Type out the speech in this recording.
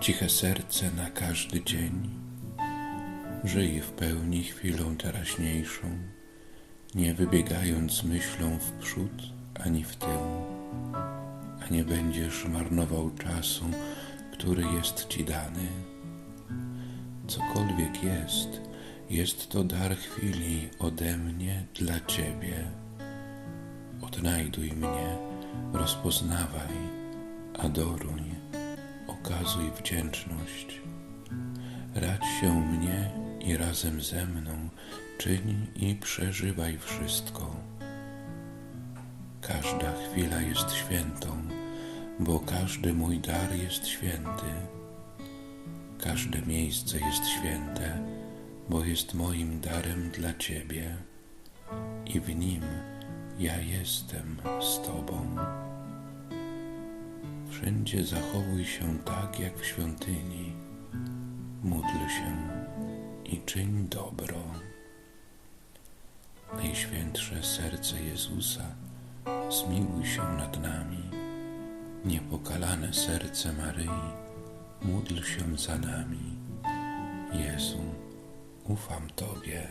Ciche serce na każdy dzień. Żyj w pełni chwilą teraźniejszą, nie wybiegając myślą w przód ani w tył, a nie będziesz marnował czasu, który jest ci dany. Cokolwiek jest, jest to dar chwili ode mnie dla ciebie. Odnajduj mnie, rozpoznawaj, adoruj, okazuj wdzięczność. Radź się mnie i razem ze mną czyń i przeżywaj wszystko. Każda chwila jest świętą, bo każdy mój dar jest święty. Każde miejsce jest święte, bo jest moim darem dla Ciebie i w nim ja jestem z Tobą. Wszędzie zachowuj się tak jak w świątyni. Módl się i czyń dobro. Najświętsze serce Jezusa, zmiłuj się nad nami. Niepokalane serce Maryi, módl się za nami. Jezu, ufam Tobie.